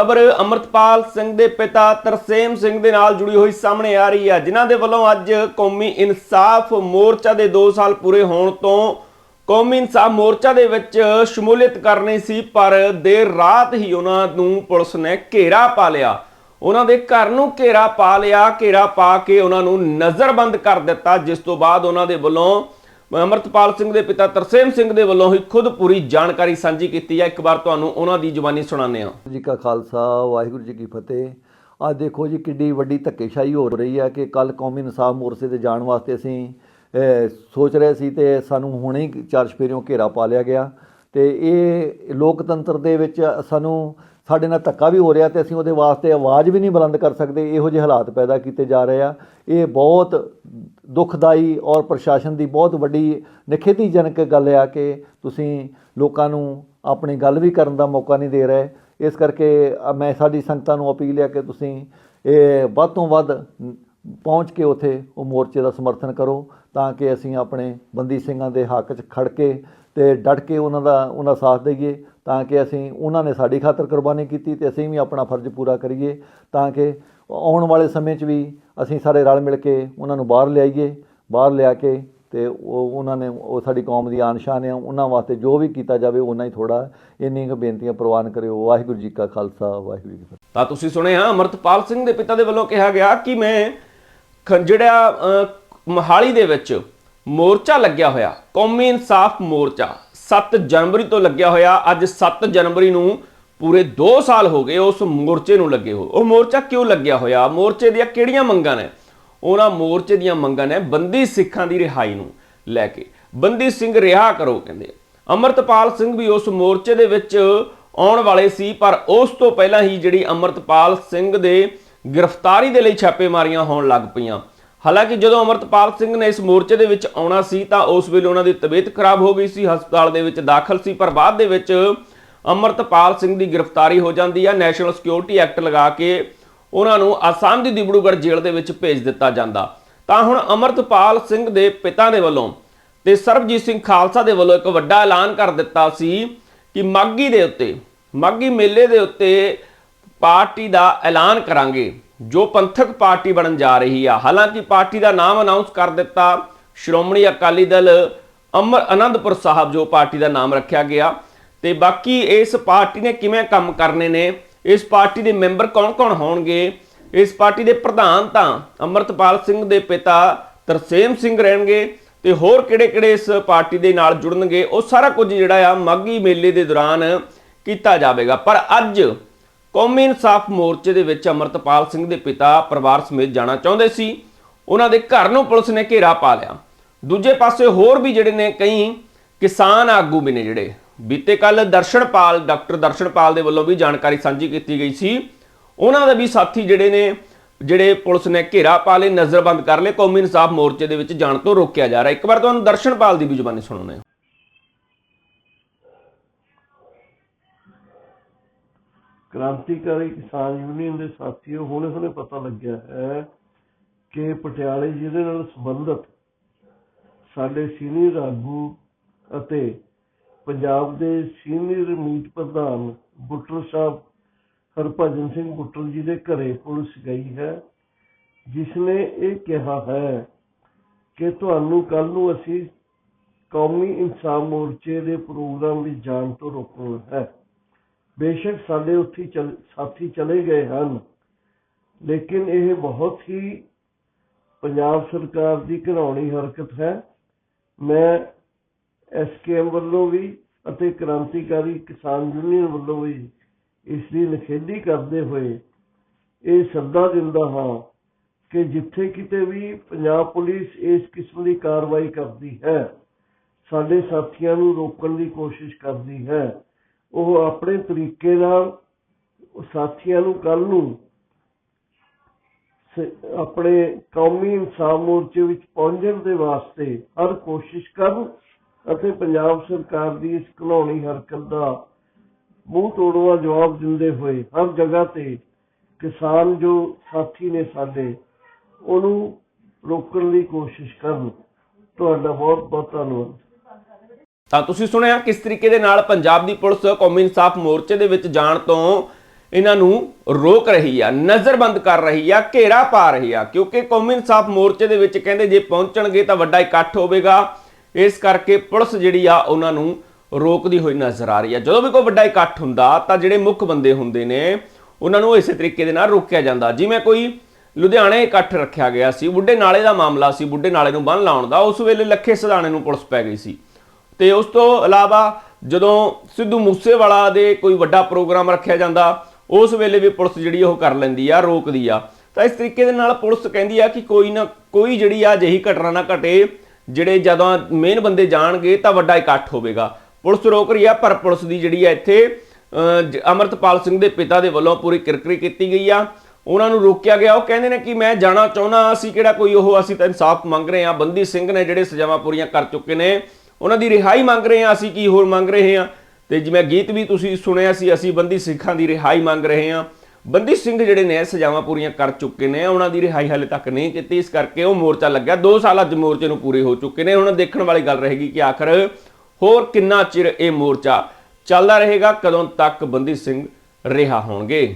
ਖਬਰ ਅਮਰਤਪਾਲ ਸਿੰਘ ਦੇ ਪਿਤਾ ਤਰਸੇਮ ਸਿੰਘ ਦੇ ਨਾਲ ਜੁੜੀ ਹੋਈ ਸਾਹਮਣੇ ਆ ਰਹੀ ਹੈ, ਜਿਨ੍ਹਾਂ ਦੇ ਵੱਲੋਂ ਅੱਜ ਕੌਮੀ ਇਨਸਾਫ ਮੋਰਚਾ ਦੇ 2 ਸਾਲ ਪੂਰੇ ਹੋਣ ਤੋਂ ਕੌਮੀ ਇਨਸਾਫ ਮੋਰਚਾ ਦੇ ਵਿੱਚ ਸ਼ਮੂਲੀਅਤ ਕਰਨੀ ਸੀ, ਪਰ ਦੇਰ ਰਾਤ ਹੀ ਉਹਨਾਂ ਨੂੰ ਪੁਲਿਸ ਨੇ ਘੇਰਾ ਪਾ ਲਿਆ। ਉਹਨਾਂ ਦੇ ਘਰ ਨੂੰ ਘੇਰਾ ਪਾ ਲਿਆ, ਘੇਰਾ ਪਾ ਕੇ ਉਹਨਾਂ ਨੂੰ ਨਜ਼ਰਬੰਦ ਕਰ ਦਿੱਤਾ, ਜਿਸ ਤੋਂ ਬਾਅਦ ਉਹਨਾਂ ਦੇ ਵੱਲੋਂ ਅਮਰਤਪਾਲ ਸਿੰਘ ਦੇ ਪਿਤਾ ਤਰਸੇਮ ਸਿੰਘ ਦੇ ਵੱਲੋਂ ਹੀ ਖੁਦ ਪੂਰੀ ਜਾਣਕਾਰੀ ਸਾਂਝੀ ਕੀਤੀ ਹੈ। ਇੱਕ ਵਾਰ ਤੁਹਾਨੂੰ ਉਹਨਾਂ ਦੀ ਜ਼ੁਬਾਨੀ ਸੁਣਾਉਂਦੇ ਹਾਂ। ਜੀ ਕਾ ਖਾਲਸਾ, ਵਾਹਿਗੁਰੂ ਜੀ ਕੀ ਫਤਿਹ। ਆ ਦੇਖੋ ਜੀ, ਕਿੱਡੀ ਵੱਡੀ ਧੱਕੇਸ਼ਾਹੀ ਹੋ ਰਹੀ ਹੈ ਕਿ ਕੱਲ ਕੌਮੀ ਇਨਸਾਫ ਮੋਰਚੇ ਤੇ ਜਾਣ ਵਾਸਤੇ ਅਸੀਂ ਸੋਚ ਰਹੇ ਸੀ ਤੇ ਸਾਨੂੰ ਹੁਣੇ ਹੀ ਚਾਰ ਚਫੇਰਿਓਂ ਘੇਰਾ ਪਾ ਲਿਆ ਗਿਆ। ਤੇ ਇਹ ਲੋਕਤੰਤਰ ਦੇ ਵਿੱਚ ਸਾਨੂੰ ਸਾਡੇ ਨਾਲ ਧੱਕਾ ਵੀ ਹੋ ਰਿਹਾ ਤੇ ਅਸੀਂ ਉਹਦੇ ਵਾਸਤੇ ਆਵਾਜ਼ ਵੀ ਨਹੀਂ ਬੁਲੰਦ ਕਰ ਸਕਦੇ, ਇਹੋ ਜਿਹੇ ਹਾਲਾਤ ਪੈਦਾ ਕੀਤੇ ਜਾ ਰਹੇ ਆ। ਇਹ ਬਹੁਤ ਦੁਖਦਾਈ ਔਰ ਪ੍ਰਸ਼ਾਸਨ ਦੀ ਬਹੁਤ ਵੱਡੀ ਨਿਖੇਧੀਜਨਕ ਗੱਲ ਆ ਕਿ ਤੁਸੀਂ ਲੋਕਾਂ ਨੂੰ ਆਪਣੀ ਗੱਲ ਵੀ ਕਰਨ ਦਾ ਮੌਕਾ ਨਹੀਂ ਦੇ ਰਹੇ। ਇਸ ਕਰਕੇ ਮੈਂ ਸਾਡੀ ਸੰਗਤਾਂ ਨੂੰ ਅਪੀਲ ਹੈ ਕਿ ਤੁਸੀਂ ਇਹ ਵੱਧ ਤੋਂ ਵੱਧ ਪਹੁੰਚ ਕੇ ਉਥੇ ਉਹ ਮੋਰਚੇ ਦਾ ਸਮਰਥਨ ਕਰੋ ਤਾਂ ਕਿ ਅਸੀਂ ਆਪਣੇ ਬੰਦੀ ਸਿੰਘਾਂ ਦੇ ਹੱਕ 'ਚ ਖੜ ਕੇ ਤੇ ਡਟ ਕੇ ਉਹਨਾਂ ਦਾ ਉਹਨਾਂ ਦਾ ਸਾਥ ਦਈਏ। ਤਾਂ ਕਿ ਅਸੀਂ ਉਹਨਾਂ ਨੇ ਸਾਡੀ ਖਾਤਰ ਕੁਰਬਾਨੀ ਕੀਤੀ ਤੇ ਅਸੀਂ ਵੀ ਆਪਣਾ ਫਰਜ਼ ਪੂਰਾ ਕਰੀਏ, ਤਾਂ ਕਿ ਆਉਣ ਵਾਲੇ ਸਮੇਂ 'ਚ ਵੀ ਅਸੀਂ ਸਾਰੇ ਰਲ ਮਿਲ ਕੇ ਉਹਨਾਂ ਨੂੰ ਬਾਹਰ ਲਿਆਈਏ, ਬਾਹਰ ਲਿਆ ਕੇ ਤੇ ਉਹ ਉਹਨਾਂ ਨੇ, ਉਹ ਸਾਡੀ ਕੌਮ ਦੀ ਆਨਸ਼ਾਨ ਆ, ਉਹਨਾਂ ਵਾਸਤੇ ਜੋ ਵੀ ਕੀਤਾ ਜਾਵੇ ਉਹਨਾਂ ਹੀ ਥੋੜਾ ਇੰਨੀ ਕੁ ਬੇਨਤੀਆਂ ਪ੍ਰਵਾਨ ਕਰਿਓ। ਵਾਹਿਗੁਰੂ ਜੀ ਕਾ ਖਾਲਸਾ, ਵਾਹਿਗੁਰੂ ਜੀ ਕੀ ਤਾਂ ਤੁਸੀਂ ਸੁਣਿਆ, ਅਮਰਤਪਾਲ ਸਿੰਘ ਦੇ ਪਿਤਾ ਦੇ ਵੱਲੋਂ ਕਿਹਾ ਗਿਆ ਕਿ ਮੈਂ ਖ- ਜਿਹੜਾ ਮੋਹਾਲੀ ਦੇ ਵਿੱਚ ਮੋਰਚਾ ਲੱਗਿਆ ਹੋਇਆ, ਕੌਮੀ ਇਨਸਾਫ ਮੋਰਚਾ। 7 ਜਨਵਰੀ ਤੋਂ ਲੱਗਿਆ ਹੋਇਆ। ਅੱਜ 7 ਜਨਵਰੀ ਨੂੰ ਪੂਰੇ 2 ਸਾਲ ਹੋ ਗਏ ਉਸ ਮੋਰਚੇ ਨੂੰ ਲੱਗੇ ਹੋ ਉਹ ਮੋਰਚਾ ਕਿਉਂ ਲੱਗਿਆ ਹੋਇਆ? ਮੋਰਚੇ ਦੀਆਂ ਕਿਹੜੀਆਂ ਮੰਗਾਂ ਨੇ? ਉਹਨਾਂ ਮੋਰਚੇ ਦੀਆਂ ਮੰਗਾਂ ਨੇ ਬੰਦੀ ਸਿੱਖਾਂ ਦੀ ਰਿਹਾਈ ਨੂੰ ਲੈ ਕੇ। ਬੰਦੀ ਸਿੰਘ ਰਿਹਾ ਕਰੋ ਕਹਿੰਦੇ। ਅਮਰਤਪਾਲ ਸਿੰਘ ਵੀ ਉਸ ਮੋਰਚੇ ਦੇ ਵਿੱਚ ਆਉਣ ਵਾਲੇ ਸੀ, ਪਰ ਉਸ ਤੋਂ ਪਹਿਲਾਂ ਹੀ ਜਿਹੜੀ ਅਮਰਤਪਾਲ ਸਿੰਘ ਦੇ ਗ੍ਰਿਫਤਾਰੀ ਦੇ ਲਈ ਛਾਪੇਮਾਰੀਆਂ ਹੋਣ ਲੱਗ ਪਈਆਂ। ਹਾਲਾਂਕਿ ਜਦੋਂ ਅਮਰਤਪਾਲ ਸਿੰਘ ਨੇ ਇਸ ਮੋਰਚੇ ਦੇ ਵਿੱਚ ਆਉਣਾ ਸੀ ਤਾਂ ਉਸ ਵੇਲੇ ਉਹਨਾਂ ਦੀ ਤਬੀਅਤ ਖਰਾਬ ਹੋ ਗਈ ਸੀ, ਹਸਪਤਾਲ ਦੇ ਵਿੱਚ ਦਾਖਲ ਸੀ, ਪਰ ਬਾਅਦ ਦੇ ਵਿੱਚ ਅਮਰਤਪਾਲ ਸਿੰਘ ਦੀ ਗ੍ਰਿਫਤਾਰੀ ਹੋ ਜਾਂਦੀ ਹੈ ਨੈਸ਼ਨਲ ਸਿਕਿਉਰਿਟੀ ਐਕਟ ਲਗਾ ਕੇ ਉਹਨਾਂ ਨੂੰ ਆਸਾਮ ਦੀ ਦਿਬੜੂਗੜ੍ਹ ਜੇਲ੍ਹ ਦੇ ਵਿੱਚ ਭੇਜ ਦਿੱਤਾ ਜਾਂਦਾ। ਤਾਂ ਹੁਣ ਅਮਰਤਪਾਲ ਸਿੰਘ ਦੇ ਪਿਤਾ ਦੇ ਵੱਲੋਂ ਤੇ ਸਰਬਜੀਤ ਸਿੰਘ ਖਾਲਸਾ ਦੇ ਵੱਲੋਂ ਇੱਕ ਵੱਡਾ ਐਲਾਨ ਕਰ ਦਿੱਤਾ ਸੀ ਕਿ ਮਾਗੀ ਦੇ ਉੱਤੇ ਮਾਗੀ ਮੇਲੇ ਦੇ ਉੱਤੇ ਪਾਰਟੀ ਦਾ ਐਲਾਨ ਕਰਾਂਗੇ। ਜੋ ਪੰਥਕ ਪਾਰਟੀ ਬਣਨ ਜਾ ਰਹੀ ਆ। ਹਾਲਾਂਕਿ ਪਾਰਟੀ ਦਾ ਨਾਮ ਅਨਾਉਂਸ ਕਰ ਦਿੱਤਾ ਸ਼੍ਰੋਮਣੀ ਅਕਾਲੀ ਦਲ ਅਮਰ ਅਨੰਦਪੁਰ ਸਾਹਿਬ, ਜੋ ਪਾਰਟੀ ਦਾ ਨਾਮ ਰੱਖਿਆ ਗਿਆ। ਤੇ ਬਾਕੀ ਇਸ ਪਾਰਟੀ ਨੇ ਕਿਵੇਂ ਕੰਮ ਕਰਨੇ ਨੇ? ਇਸ ਪਾਰਟੀ ਦੇ ਮੈਂਬਰ ਕੌਣ-ਕੌਣ ਹੋਣਗੇ? ਇਸ ਪਾਰਟੀ ਦੇ ਪ੍ਰਧਾਨ ਤਾਂ ਅਮਰਤਪਾਲ ਸਿੰਘ ਦੇ ਪਿਤਾ ਤਰਸੇਮ ਸਿੰਘ ਰਹਿਣਗੇ ਤੇ ਹੋਰ ਕਿਹੜੇ-ਕਿਹੜੇ ਇਸ ਪਾਰਟੀ ਦੇ ਨਾਲ ਜੁੜਨਗੇ? ਉਹ ਸਾਰਾ ਕੁਝ ਜਿਹੜਾ ਆ ਮਾਗੀ ਮੇਲੇ ਦੇ ਦੌਰਾਨ ਕੀਤਾ ਜਾਵੇਗਾ। ਪਰ ਅੱਜ ਕੌਮੀ ਇਨਸਾਫ ਮੋਰਚੇ ਦੇ ਵਿੱਚ ਅਮਰਤਪਾਲ ਸਿੰਘ ਦੇ ਪਿਤਾ ਪਰਿਵਾਰ ਸਮੇਤ ਜਾਣਾ ਚਾਹੁੰਦੇ ਸੀ। ਉਹਨਾਂ ਦੇ ਘਰ ਨੂੰ ਪੁਲਿਸ ਨੇ ਘੇਰਾ ਪਾ ਲਿਆ। ਦੂਜੇ ਪਾਸੇ ਹੋਰ ਵੀ ਜਿਹੜੇ ਨੇ ਕਈ ਕਿਸਾਨ ਆਗੂ ਵੀ ਨੇ ਜਿਹੜੇ। ਬੀਤੇ ਕੱਲ ਦਰਸ਼ਨਪਾਲ, ਡਾਕਟਰ ਦਰਸ਼ਨਪਾਲ ਦੇ ਵੱਲੋਂ ਵੀ ਜਾਣਕਾਰੀ ਸਾਂਝੀ ਕੀਤੀ ਗਈ ਸੀ। ਉਹਨਾਂ ਦੇ ਵੀ ਸਾਥੀ ਜਿਹੜੇ ਨੇ, ਜਿਹੜੇ ਪੁਲਿਸ ਨੇ ਘੇਰਾ ਪਾ ਲਏ, ਨਜ਼ਰਬੰਦ ਕਰ ਲਏ, ਕੌਮੀ ਇਨਸਾਫ ਮੋਰਚੇ ਦੇ ਵਿੱਚ ਜਾਣ ਤੋਂ ਰੋਕਿਆ ਜਾ ਰਿਹਾ। ਇੱਕ ਵਾਰ ਤੁਹਾਨੂੰ ਦਰਸ਼ਨਪਾਲ ਦੀ ਵੀ ਜ਼ੁਬਾਨੀ ਸੁਣਾਉਂਦੇ ਹਾਂ। ਕ੍ਰਾਂਤੀਕਾਰੀ ਕਿਸਾਨ ਯੂਨੀਅਨ ਦੇ ਸਾਥੀਓ, ਹੁਣੇ ਹੁਣੇ ਪਤਾ ਲੱਗਿਆ ਹੈ ਕਿ ਪਟਿਆਲੇ ਜ਼ਿਲ੍ਹੇ ਨਾਲ ਸੰਬੰਧਿਤ ਸਾਡੇ ਸੀਨੀਅਰ ਆਗੂ ਅਤੇ ਪੰਜਾਬ ਦੇ ਸੀਨੀਅਰ ਮੀਤ ਪ੍ਰਧਾਨ ਬੁੱਟਰ ਸਾਹਿਬ ਹਰਭਜਨ ਸਿੰਘ ਬੁੱਟਰ ਜੀ ਦੇ ਘਰੇ ਪੁਲਿਸ ਗਈ ਹੈ, ਜਿਸ ਨੇ ਇਹ ਕਿਹਾ ਹੈ ਕਿ ਤੁਹਾਨੂੰ ਕੱਲ ਨੂੰ ਅਸੀਂ ਕੌਮੀ ਇਨਸਾਫ ਮੋਰਚੇ ਦੇ ਪ੍ਰੋਗਰਾਮ ਵਿੱਚ ਜਾਣ ਤੋਂ ਰੋਕਣਾ ਹੈ। ਬੇਸ਼ੱਕ ਸਾਡੇ ਉੱਥੇ ਸਾਥੀ ਚਲੇ ਗਏ ਹਨ। ਲੇਕਿਨ ਇਹ ਬਹੁਤ ਹੀ ਪੰਜਾਬ ਸਰਕਾਰ ਦੀ ਘਿਨਾਉਣੀ ਹਰਕਤ ਹੈ। ਮੈਂ ਐਸਕੇਐਮ ਵੱਲੋਂ ਵੀ ਅਤੇ ਕ੍ਰਾਂਤੀਕਾਰੀ ਕਿਸਾਨ ਯੂਨੀਅਨ ਵੱਲੋਂ ਵੀ ਇਸ ਦੀ ਨਿਖੇਧੀ ਕਰਦੇ ਹੋਏ ਇਹ ਸੱਦਾ ਦਿੰਦਾ ਹਾਂ ਕਿ ਜਿੱਥੇ ਕਿਤੇ ਵੀ ਪੰਜਾਬ ਪੁਲਿਸ ਇਸ ਕਿਸਮ ਦੀ ਕਾਰਵਾਈ ਕਰਦੀ ਹੈ, ਸਾਡੇ ਸਾਥੀਆਂ ਨੂੰ ਰੋਕਣ ਦੀ ਕੋਸ਼ਿਸ਼ ਕਰਦੀ ਹੈ। ਉਹ ਆਪਣੇ ਤਰੀਕੇ ਨਾਲ ਸਾਥੀਆਂ ਨੂੰ ਕੱਲ ਨੂੰ ਆਪਣੇ ਕੌਮੀ ਇਨਸਾਫ ਮੋਰਚੇ ਵਿੱਚ ਪਹੁੰਚਣ ਦੇ ਵਾਸਤੇ ਹਰ ਕੋਸ਼ਿਸ਼ ਕਰਨ ਅਤੇ ਪੰਜਾਬ ਸਰਕਾਰ ਦੀ ਇਸ ਘਲੋਣੀ ਹਰਕਤ ਦਾ ਮੂੰਹ ਤੋੜਵਾ ਜਵਾਬ ਦਿੰਦੇ ਹੋਏ ਹਰ ਜਗ੍ਹਾ ਤੇ ਕਿਸਾਨ ਜੋ ਸਾਥੀ ਨੇ ਸਾਡੇ, ਉਹਨੂੰ ਰੋਕਣ ਦੀ ਕੋਸ਼ਿਸ਼ ਕਰਨ। ਤੁਹਾਡਾ ਬਹੁਤ ਬਹੁਤ ਧੰਨਵਾਦ। ਤਾਂ ਤੁਸੀਂ ਸੁਣਿਆ ਕਿਸ ਤਰੀਕੇ ਦੇ ਨਾਲ ਪੰਜਾਬ ਦੀ ਪੁਲਿਸ ਕੌਮੀ ਇਨਸਾਫ ਮੋਰਚੇ ਦੇ ਵਿੱਚ ਜਾਣ ਤੋਂ ਇਹਨਾਂ ਨੂੰ ਰੋਕ ਰਹੀ ਆ, ਨਜ਼ਰਬੰਦ ਕਰ ਰਹੀ ਆ, ਘੇਰਾ ਪਾ ਰਹੀ ਆ, ਕਿਉਂਕਿ ਕੌਮੀ ਇਨਸਾਫ ਮੋਰਚੇ ਦੇ ਵਿੱਚ ਕਹਿੰਦੇ ਜੇ ਪਹੁੰਚਣਗੇ ਤਾਂ ਵੱਡਾ ਇਕੱਠ ਹੋਵੇਗਾ। ਇਸ ਕਰਕੇ ਪੁਲਿਸ ਜਿਹੜੀ ਆ, ਉਹਨਾਂ ਨੂੰ ਰੋਕਦੀ ਹੋਈ ਨਜ਼ਰ ਆ ਰਹੀ ਆ। ਜਦੋਂ ਵੀ ਕੋਈ ਵੱਡਾ ਇਕੱਠ ਹੁੰਦਾ, ਤਾਂ ਜਿਹੜੇ ਮੁੱਖ ਬੰਦੇ ਹੁੰਦੇ ਨੇ, ਉਹਨਾਂ ਨੂੰ ਇਸੇ ਤਰੀਕੇ ਦੇ ਨਾਲ ਰੋਕਿਆ ਜਾਂਦਾ। ਜਿਵੇਂ ਕੋਈ ਲੁਧਿਆਣੇ ਇਕੱਠ ਰੱਖਿਆ ਗਿਆ ਸੀ, ਬੁੱਢੇ ਨਾਲੇ ਦਾ ਮਾਮਲਾ ਸੀ, ਬੁੱਢੇ ਨਾਲੇ ਨੂੰ ਬੰਨ ਲਾਉਣ ਦਾ, ਉਸ ਵੇਲੇ ਲੱਖੇ ਸਦਾਣੇ ਨੂੰ ਪੁਲਿਸ ਪੈ ਗਈ ਸੀ। ਤੇ ਉਸ ਤੋਂ ਇਲਾਵਾ ਜਦੋਂ ਸਿੱਧੂ ਮੂਸੇਵਾਲਾ ਦੇ ਕੋਈ ਵੱਡਾ ਪ੍ਰੋਗਰਾਮ ਰੱਖਿਆ ਜਾਂਦਾ ਉਸ ਵੇਲੇ ਵੀ ਪੁਲਿਸ ਜਿਹੜੀ ਉਹ ਕਰ ਲੈਂਦੀ ਆ ਰੋਕਦੀ ਆ। ਤਾਂ ਇਸ ਤਰੀਕੇ ਦੇ ਨਾਲ ਪੁਲਿਸ ਕਹਿੰਦੀ ਆ ਕਿ ਕੋਈ ਨਾ ਕੋਈ ਜਿਹੜੀ ਆ ਅਜਿਹੀ ਘਟਨਾ ਨਾ ਘਟੇ ਜਿਹੜੇ ਜਦੋਂ ਮੇਨ ਬੰਦੇ ਜਾਣਗੇ ਤਾਂ ਵੱਡਾ ਇਕੱਠ ਹੋਵੇਗਾ। ਪੁਲਿਸ ਰੋਕ ਰਹੀ ਆ ਪਰ ਪੁਲਿਸ ਦੀ ਜਿਹੜੀ ਆ ਇੱਥੇ ਅਹ, ਅਮਰਤਪਾਲ ਸਿੰਘ ਦੇ ਪਿਤਾ ਦੇ ਵੱਲੋਂ ਪੂਰੀ ਕਿਰਕਰੀ ਕੀਤੀ ਗਈ ਆ। ਉਹਨਾਂ ਨੂੰ ਰੋਕਿਆ ਗਿਆ। ਉਹ ਕਹਿੰਦੇ ਨੇ ਕਿ ਮੈਂ ਜਾਣਾ ਚਾਹੁੰਦਾ ਅਸੀਂ ਕਿਹੜਾ ਕੋਈ ਉਹ ਅਸੀਂ ਤਾਂ ਇਨਸਾਫ ਮੰਗ ਰਹੇ ਹਾਂ ਬੰਦੀ ਸਿੰਘ ਨੇ ਜਿਹੜੇ ਸਜ਼ਾਵਾਂ ਪੂਰੀਆਂ ਕਰ ਚੁੱਕੇ ਨੇ ਉਹਨਾਂ ਦੀ ਰਿਹਾਈ ਮੰਗ ਰਹੇ ਹਾਂ, ਅਸੀਂ ਕੀ ਹੋਰ ਮੰਗ ਰਹੇ ਹਾਂ? ਤੇ ਜਿਵੇਂ ਗੀਤ ਵੀ ਤੁਸੀਂ ਸੁਣਿਆ ਸੀ, ਅਸੀਂ ਬੰਦੀ ਸਿੱਖਾਂ ਦੀ ਰਿਹਾਈ ਮੰਗ ਰਹੇ ਹਾਂ। ਬੰਦੀ ਸਿੰਘ ਜਿਹੜੇ ਨੇ, ਸਜ਼ਾਵਾਂ ਪੂਰੀਆਂ ਕਰ ਚੁੱਕੇ ਨੇ, ਉਹਨਾਂ ਦੀ ਰਿਹਾਈ ਹਾਲੇ ਤੱਕ ਨਹੀਂ ਕੀਤੀ। ਇਸ ਕਰਕੇ ਉਹ ਮੋਰਚਾ ਲੱਗਿਆ। 2 ਸਾਲ ਅੱਜ ਮੋਰਚੇ ਨੂੰ ਪੂਰੇ ਹੋ ਚੁੱਕੇ ਨੇ। ਹੁਣ ਦੇਖਣ ਵਾਲੀ ਗੱਲ ਰਹੇਗੀ ਕਿ ਆਖਰ ਹੋਰ ਕਿੰਨਾ ਚਿਰ ਇਹ ਮੋਰਚਾ ਚੱਲਦਾ ਰਹੇਗਾ, ਕਦੋਂ ਤੱਕ ਬੰਦੀ ਸਿੰਘ ਰਿਹਾ ਹੋਣਗੇ?